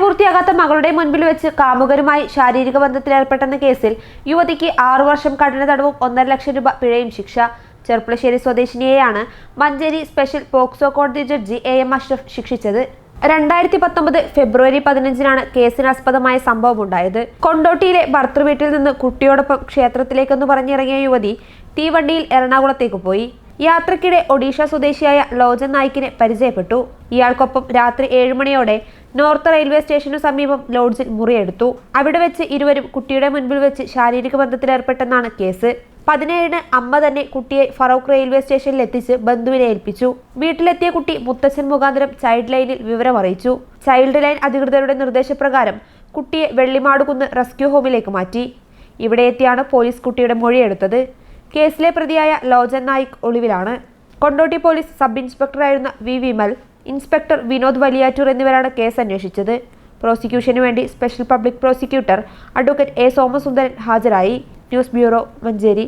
പ്രായപൂർത്തിയാകാത്ത മകളുടെ മുൻപിൽ വെച്ച് കാമുകരുമായി ശാരീരിക ബന്ധത്തിലേർപ്പെട്ടെന്ന കേസിൽ യുവതിക്ക് ആറു വർഷം കഠിന തടവും ഒന്നര ലക്ഷം രൂപ പിഴയും ശിക്ഷ. ചെർപ്പുളശ്ശേരി സ്വദേശിനിയെയാണ് മഞ്ചേരി സ്പെഷ്യൽ പോക്സോ കോടതി ജഡ്ജി എ എം അഷ്റഫ് ശിക്ഷിച്ചത്. രണ്ടായിരത്തി പത്തൊമ്പത് ഫെബ്രുവരി പതിനഞ്ചിനാണ് കേസിനാസ്പദമായ സംഭവം ഉണ്ടായത് കൊണ്ടോട്ടിയിലെ ഭർത്തൃവീട്ടിൽ നിന്ന് കുട്ടിയോടൊപ്പം ക്ഷേത്രത്തിലേക്കെന്ന് പറഞ്ഞിറങ്ങിയ യുവതി തീവണ്ടിയിൽ എറണാകുളത്തേക്ക് പോയി. യാത്രക്കിടെ ഒഡീഷ സ്വദേശിയായ ലോജൻ നായിക്കിനെ പരിചയപ്പെട്ടു. ഇയാൾക്കൊപ്പം രാത്രി ഏഴുമണിയോടെ നോർത്ത് റെയിൽവേ സ്റ്റേഷനു സമീപം ലോഡ്ജിൽ മുറിയെടുത്തു. അവിടെ വെച്ച് ഇരുവരും കുട്ടിയുടെ മുൻപിൽ വെച്ച് ശാരീരിക ബന്ധത്തിലേർപ്പെട്ടെന്നാണ് കേസ്. പതിനേഴിന് അമ്മ തന്നെ കുട്ടിയെ ഫറോക്ക് റെയിൽവേ സ്റ്റേഷനിൽ എത്തിച്ച് ബന്ധുവിനെ ഏൽപ്പിച്ചു. വീട്ടിലെത്തിയ കുട്ടി മുത്തച്ഛൻ മുഖാന്തരം ചൈൽഡ് ലൈനിൽ വിവരം അറിയിച്ചു. ചൈൽഡ് ലൈൻ അധികൃതരുടെ നിർദ്ദേശപ്രകാരം കുട്ടിയെ വെള്ളിമാടുകുന്ന് റെസ്ക്യൂ ഹോമിലേക്ക് മാറ്റി. ഇവിടെ എത്തിയാണ് പോലീസ് കുട്ടിയുടെ മൊഴിയെടുത്തത്. കേസിലെ പ്രതിയായ ലോജൻ നായിക് ഒളിവിലാണ്. കൊണ്ടോട്ടി പോലീസ് സബ് ഇൻസ്പെക്ടറായിരുന്ന വി. വിമൽ ഇൻസ്പെക്ടർ വിനോദ് വലിയാറ്റൂർ എന്നിവരാണ് കേസ് അന്വേഷിച്ചത്. പ്രോസിക്യൂഷനു വേണ്ടി special public prosecutor advocate A. Somasundaran ഹാജരായി. News bureau Manjeri.